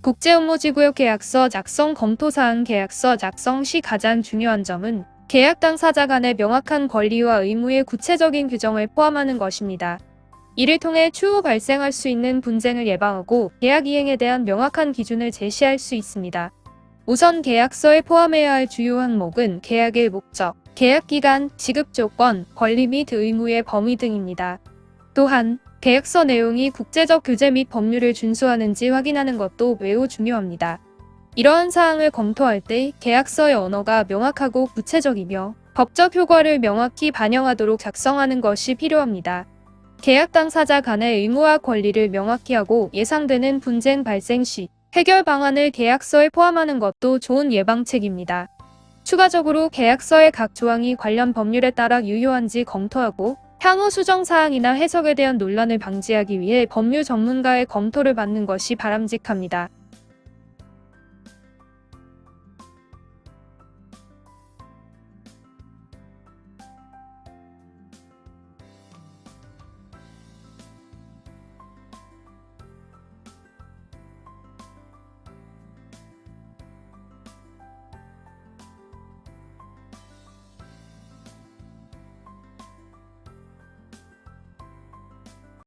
국제업무지구역 계약서 작성 검토사항 계약서 작성 시 가장 중요한 점은 계약 당사자 간의 명확한 권리와 의무의 구체적인 규정을 포함하는 것입니다. 이를 통해 추후 발생할 수 있는 분쟁을 예방하고 계약 이행에 대한 명확한 기준을 제시할 수 있습니다. 우선 계약서에 포함해야 할 주요 항목은 계약의 목적, 계약 기간, 지급 조건, 권리 및 의무의 범위 등입니다. 또한 계약서 내용이 국제적 규제 및 법률을 준수하는지 확인하는 것도 매우 중요합니다. 이러한 사항을 검토할 때 계약서의 언어가 명확하고 구체적이며 법적 효과를 명확히 반영하도록 작성하는 것이 필요합니다. 계약 당사자 간의 의무와 권리를 명확히 하고 예상되는 분쟁 발생 시 해결 방안을 계약서에 포함하는 것도 좋은 예방책입니다. 추가적으로 계약서의 각 조항이 관련 법률에 따라 유효한지 검토하고 향후 수정 사항이나 해석에 대한 논란을 방지하기 위해 법률 전문가의 검토를 받는 것이 바람직합니다.